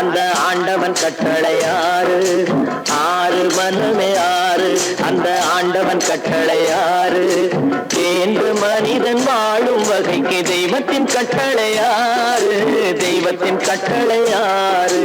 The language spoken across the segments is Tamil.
அந்த ஆண்டவன் கட்டளை ஆறு ஆறு மனமே ஆறு. அந்த ஆண்டவன் கட்டளை ஆறு என்று மனிதன் வாழும் வகைக்கு தெய்வத்தின் கட்டளை ஆறு தெய்வத்தின் கட்டளையாறு.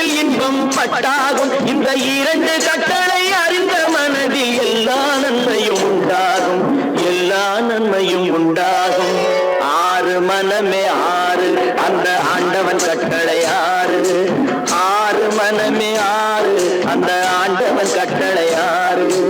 துன்பத்தில் இன்பம் பட்டாகும். இந்த இரண்டு கட்டளை அறிந்த மனதில் எல்லா நன்மையும் உண்டாகும். எல்லா நன்மையும் உண்டாகும். ஆறு மனமே ஆறு. அந்த ஆண்டவன் கட்டளை ஆறு. ஆறு மனமே ஆறு. அந்த ஆண்டவன் கட்டளை ஆறு.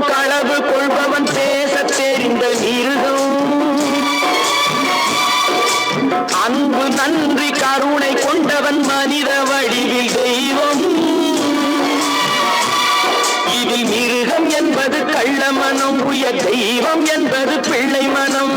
கோபம் களவு கொள்பவன் பேச தெரிந்த மிருகம். அன்பு நன்றி கருணை கொண்டவன் மனித வடிவில் தெய்வம். இதில் மிருகம் என்பது கள்ள மனம் உய தெய்வம் என்பது பிள்ளை மனம்.